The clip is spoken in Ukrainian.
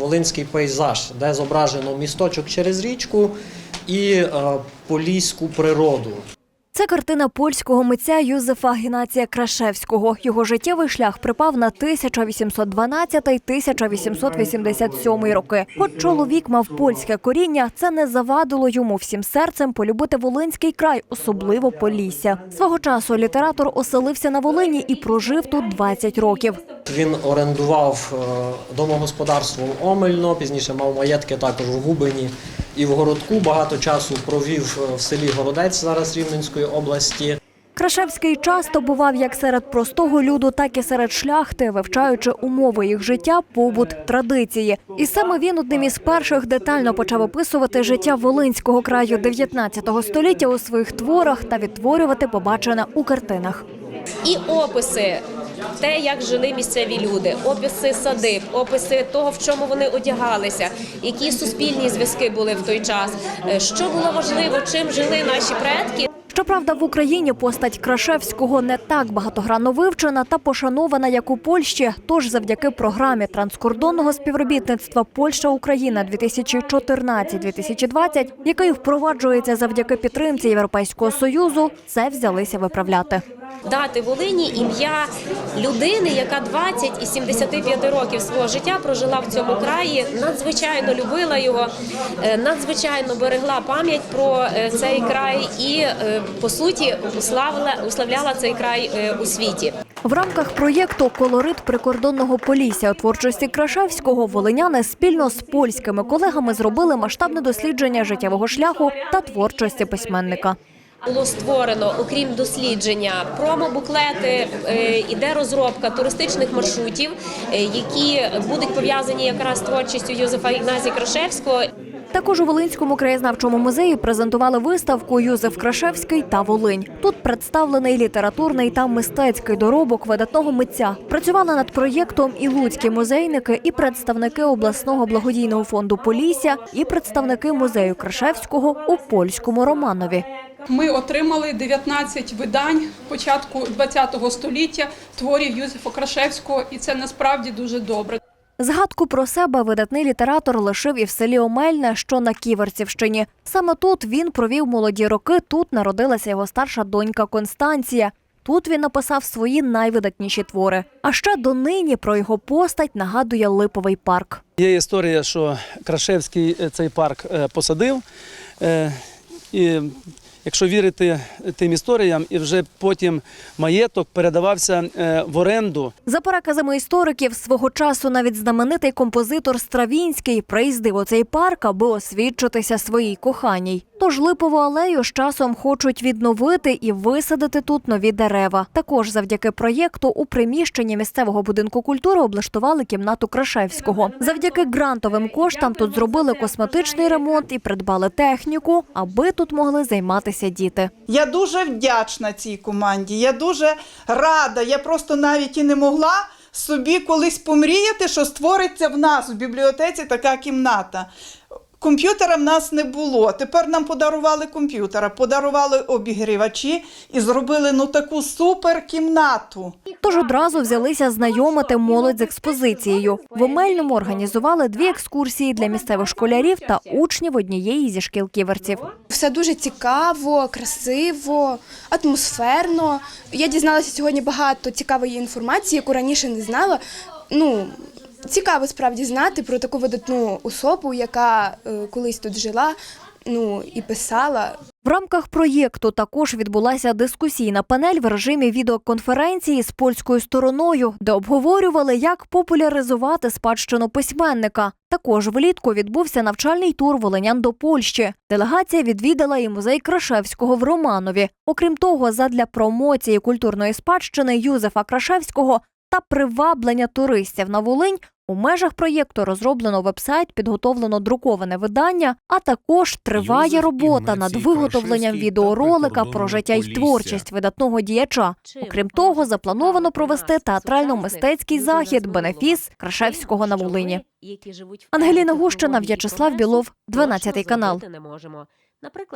Волинський пейзаж, де зображено місточок через річку і е, поліську природу. Це картина польського митця Юзефа Геннація Крашевського. Його життєвий шлях припав на 1812-1887 роки. Хоч чоловік мав польське коріння, це не завадило йому всім серцем полюбити Волинський край, особливо Полісся. Свого часу літератор оселився на Волині і прожив тут 20 років. Він орендував е, домогосподарство Омельно, пізніше мав маєтки також в Губині і в Городку. Багато часу провів е, в селі Городець зараз Рівненської області. Крашевський часто бував як серед простого люду, так і серед шляхти, вивчаючи умови їх життя, побут, традиції. І саме він одним із перших детально почав описувати життя Волинського краю 19 століття у своїх творах та відтворювати побачене у картинах. і описи. Те, як жили місцеві люди, описи садиб, описи того, в чому вони одягалися, які суспільні зв'язки були в той час, е, що було важливо, чим жили наші предки. Щоправда, в Україні постать Крашевського не так багатогранно вивчена та пошанована, як у Польщі. Тож, завдяки програмі транскордонного співробітництва Польща Україна 2014-2020, який впроваджується завдяки підтримці Європейського союзу, це взялися виправляти. Дати Волині ім'я людини, яка 20 і 75 років свого життя прожила в цьому краї, надзвичайно любила його, е, надзвичайно берегла пам'ять про е, цей край і е, по суті уславила, уславляла цей край у світі. В рамках проєкту Колорит прикордонного полісся творчості Крашевського волиняни спільно з польськими колегами зробили масштабне дослідження життєвого шляху та творчості письменника. Було створено, окрім дослідження, промобуклети, е, іде розробка туристичних маршрутів, е, які будуть пов'язані якраз з творчістю Йозефа Ігназія Крашевського. Також у Волинському краєзнавчому музеї презентували виставку Юзеф Крашевський та Волинь. Тут представлений літературний та мистецький доробок видатного митця. Працювали над проєктом і луцькі музейники, і представники обласного благодійного фонду Полісся, і представники музею Крашевського у польському Романові. Ми отримали 19 видань початку ХХ століття творів Юзефа Крашевського, і це насправді дуже добре. Згадку про себе видатний літератор лишив і в селі Омельне, що на Ківерцівщині. Саме тут він провів молоді роки. Тут народилася його старша донька Констанція. Тут він написав свої найвидатніші твори. А ще донині про його постать нагадує липовий парк. Є історія, що Крашевський е, цей парк е, посадив. е, І якщо вірити тим історіям, і вже потім маєток передавався е, в оренду За переказами істориків, свого часу навіть знаменитий композитор Стравінський приїздив у цей парк, аби освідчитися своїй коханій. Тож липову алею з часом хочуть відновити і висадити тут нові дерева. Також завдяки проєкту у приміщенні місцевого будинку культури облаштували кімнату Крашевського. Завдяки грантовим коштам тут зробили косметичний ремонт і придбали техніку, аби тут могли займатися діти. Я дуже вдячна цій команді. Я дуже рада. Я просто навіть і не могла собі колись помріяти, що створиться в нас у бібліотеці така кімната. Комп'ютера в нас не було. Тепер нам подарували комп'ютера, подарували обігрівачі і зробили ну таку супер кімнату. Тож одразу взялися знайомити молодь з експозицією. В Омельному організували дві екскурсії для місцевих школярів та учнів однієї зі шкіл ківерців. Все дуже цікаво, красиво, атмосферно. Я дізналася сьогодні багато цікавої інформації, яку раніше не знала. Ну, цікаво справді знати про таку видатну особу, яка е, колись тут жила, ну і писала. В рамках проєкту також відбулася дискусійна панель в режимі відеоконференції з польською стороною, де обговорювали, як популяризувати спадщину письменника. Також влітку відбувся навчальний тур волинян до Польщі. Делегація відвідала і музей Крашевського в Романові. Окрім того, задля промоції культурної спадщини Юзефа Крашевського та приваблення туристів на Волинь у межах проєкту розроблено вебсайт, підготовлено друковане видання, а також триває робота над виготовленням відеоролика про життя й творчість видатного діяча. Окрім того, заплановано провести театрально-мистецький захід «Бенефіс» Крашевського на Волині. Ангеліна Гущина, В'ячеслав Білов, 12 канал. Наприклад,